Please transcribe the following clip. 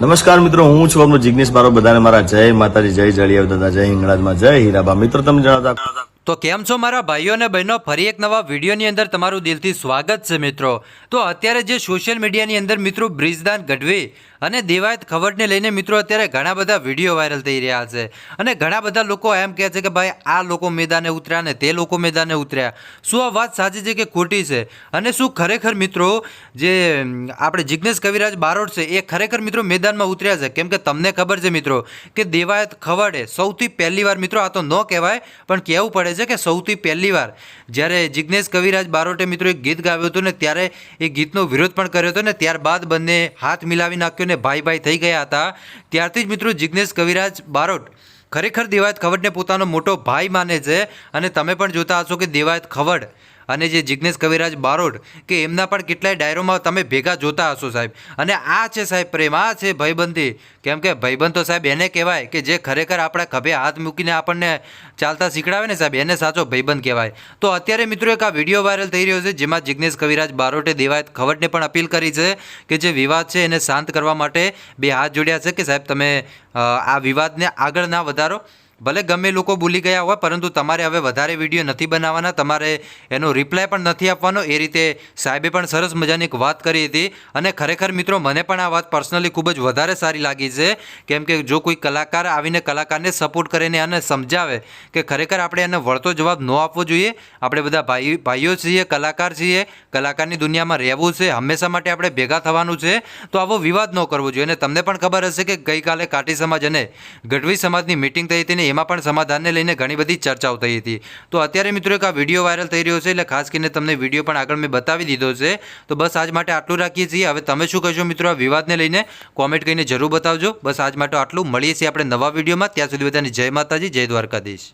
નમસ્કાર મિત્રો, હું છું આપણો જિગ્નેશ બારો. બધાને મારા જય માતાજી, જય જળિયા દાદા, જય હિંગળાજમાં, જય હીરાબા. મિત્રો, તમે જણાવતા તો કેમ છો મારા ભાઈઓ અને બહેનો? ફરી એક નવા વિડીયોની અંદર તમારું દિલથી સ્વાગત છે મિત્રો. તો અત્યારે જે સોશિયલ મીડિયાની અંદર મિત્રો બ્રિજદાન ગઢવી અને દેવાયત ખવડને લઈને મિત્રો અત્યારે ઘણા બધા વીડિયો વાયરલ થઈ રહ્યા છે. અને ઘણા બધા લોકો એમ કહે છે કે ભાઈ, આ લોકો મેદાને ઉતર્યા ને તે લોકો મેદાને ઉતર્યા. શું આ વાત સાચી છે કે ખોટી છે? અને શું ખરેખર મિત્રો જે આપણે જિજ્ઞેશ કવિરાજ બારોટ છે, એ ખરેખર મિત્રો મેદાનમાં ઉતર્યા છે? કેમ કે તમને ખબર છે મિત્રો કે દેવાયત ખવડે સૌથી પહેલી વાર મિત્રો આ તો ન કહેવાય, પણ કહેવું પડે છે કે સૌથી પહેલી વાર જ્યારે જિજ્ઞેશ કવિરાજ બારોટે મિત્રો એક ગીત ગાવ્યું હતું ને ત્યારે એ ગીતનો વિરોધ પણ કર્યો હતો ને ત્યારબાદ બંને હાથ મિલાવી નાખ્યો ને ભાઈ ભાઈ થઈ ગયા હતા. ત્યારથી જ મિત્રો જિજ્ઞેશ કવિરાજ બારોટ ખરેખર દેવાયત ખવડને પોતાનો મોટો ભાઈ માને છે અને તમે પણ જોતા હશો કે દેવાયત ખવડ અને જે જિજ્ઞેશ કવિરાજ બારોટ કે એમના પણ કેટલાય ડાયરોમાં તમે ભેગા જોતા હશો સાહેબ. અને આ છે સાહેબ પ્રેમ, આ છે ભયબંધી. કેમ કે ભાઈબંધ તો સાહેબ એને કહેવાય કે જે ખરેખર આપણા ખભે હાથ મૂકીને આપણને ચાલતા શીખડાવે ને સાહેબ, એને સાચો ભાઈબંધ કહેવાય. તો અત્યારે મિત્રો એક આ વીડિયો વાયરલ થઈ રહ્યો છે જેમાં જિજ્ઞેશ કવિરાજ બારોટે દેવાયત ખવડને પણ અપીલ કરી છે કે જે વિવાદ છે એને શાંત કરવા માટે બે હાથ જોડ્યા છે કે સાહેબ તમે આ વિવાદને આગળ ના વધારો. ભલે ગમે લોકો ભૂલી ગયા હોય, પરંતુ તમારે હવે વધારે વીડિયો નથી બનાવવાના, તમારે એનો રિપ્લાય પણ નથી આપવાનો. એ રીતે સાહેબે પણ સરસ મજાની એક વાત કરી હતી. અને ખરેખર મિત્રો, મને પણ આ વાત પર્સનલી ખૂબ જ વધારે સારી લાગી છે. કેમ કે જો કોઈ કલાકાર આવીને કલાકારને સપોર્ટ કરીને આને સમજાવે કે ખરેખર આપણે એને વળતો જવાબ ન આપવો જોઈએ. આપણે બધા ભાઈ, ભાઈઓ છીએ, કલાકાર છીએ, કલાકારની દુનિયામાં રહેવું છે, હંમેશા માટે આપણે ભેગા થવાનું છે. તો આવો વિવાદ ન કરવો જોઈએ. અને તમને પણ ખબર હશે કે ગઈકાલે કાઠી સમાજ અને ગઢવી સમાજની મિટિંગ થઈ હતી ને એમાં પણ સમાધાનને લઈને ઘણી બધી ચર્ચાઓ થઈ હતી. તો અત્યારે મિત્રો એક આ વીડિયો વાયરલ થઈ રહ્યો છે એટલે ખાસ કરીને તમને વીડિયો પણ આગળ મેં બતાવી દીધો છે. તો બસ આજ માટે આટલું રાખીએ છીએ. હવે તમે શું કહેશો મિત્રો આ વિવાદને લઈને? કોમેન્ટ કરીને જરૂર બતાવજો. બસ આજ માટે આટલું. મળીએ છીએ આપણે નવા વિડીયોમાં. ત્યાં સુધી બધાની જય માતાજી, જય દ્વારકાધીશ.